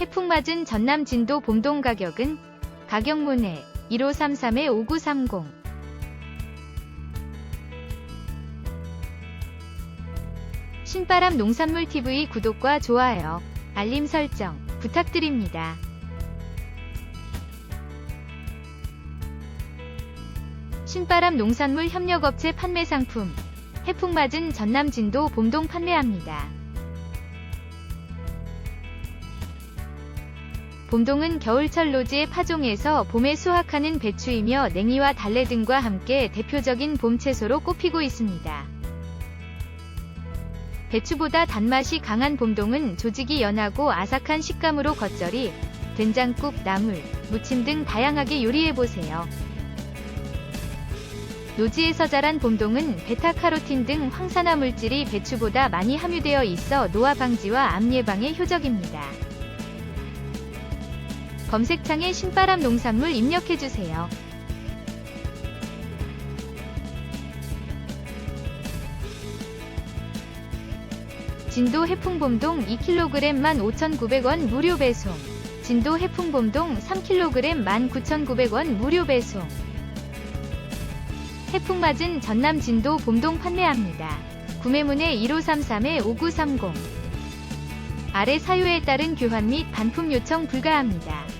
해풍 맞은 전남 진도 봄동 가격은 가격문의 1533-5930 신바람 농산물 TV 구독과 좋아요, 알림 설정 부탁드립니다. 신바람 농산물 협력업체 판매 상품 해풍 맞은 전남 진도 봄동 판매합니다. 봄동은 겨울철 노지의 파종에서 봄에 수확하는 배추이며 냉이와 달래 등과 함께 대표적인 봄 채소로 꼽히고 있습니다. 배추보다 단맛이 강한 봄동은 조직이 연하고 아삭한 식감으로 겉절이, 된장국, 나물, 무침 등 다양하게 요리해보세요. 노지에서 자란 봄동은 베타카로틴 등 황산화 물질이 배추보다 많이 함유되어 있어 노화 방지와 암 예방에 효적입니다. 검색창에 신바람 농산물 입력해주세요. 진도 해풍봄동 2kg 15,900원 무료 배송. 진도 해풍봄동 3kg 19,900원 무료 배송. 해풍 맞은 전남 진도 봄동 판매합니다. 구매문의 1533-5930 아래 사유에 따른 교환 및 반품 요청 불가합니다.